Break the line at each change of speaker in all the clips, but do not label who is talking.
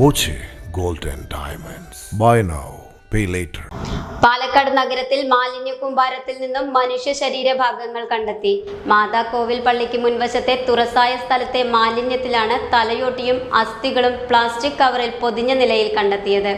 Boche gold and diamonds. Buy now pay later
Palakkad നഗരത്തിൽ മാലിന്യ കൂമ്പാരത്തിൽ നിന്നും മനുഷ്യ ശരീരഭാഗങ്ങൾ കണ്ടെത്തി. കോവിൽ പള്ളിക്ക് മുൻവശത്തെ തുറസായ സ്ഥലത്തെ മാലിന്യത്തിലാണ് തലയോട്ടിയും അസ്ഥികളും പ്ലാസ്റ്റിക് കവറിൽ പൊതിഞ്ഞ നിലയിൽ കണ്ടെത്തിയത്.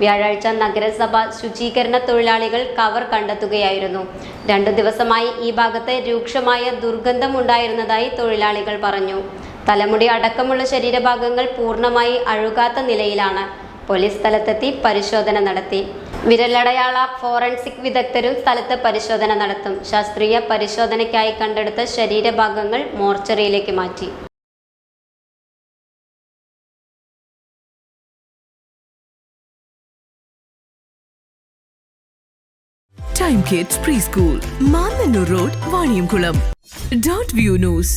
വ്യാഴാഴ്ച നഗരസഭ ശുചീകരണ തൊഴിലാളികൾ കവർ കണ്ടെത്തുകയായിരുന്നു. രണ്ടു ദിവസമായി ഈ ഭാഗത്ത് രൂക്ഷമായ ദുർഗന്ധമുണ്ടായിരുന്നതായി തൊഴിലാളികൾ പറഞ്ഞു. തലമുടി അടക്കമുള്ള ശരീരഭാഗങ്ങൾ പൂർണമായി അഴുകാത്ത നിലയിലാണ് പോലീസ് സ്ഥലത്തെത്തി പരിശോധന നടത്തി. വിരലടയാള ഫോറൻസിക് വിദഗ്ധരും സ്ഥലത്ത് പരിശോധന നടത്തും. ശാസ്ത്രീയ പരിശോധനയ്ക്കായി കണ്ടെടുത്ത ശരീരഭാഗങ്ങൾ മോർച്ചറിയിലേക്ക് മാറ്റി.
Time kids pre school Road, road Dot view news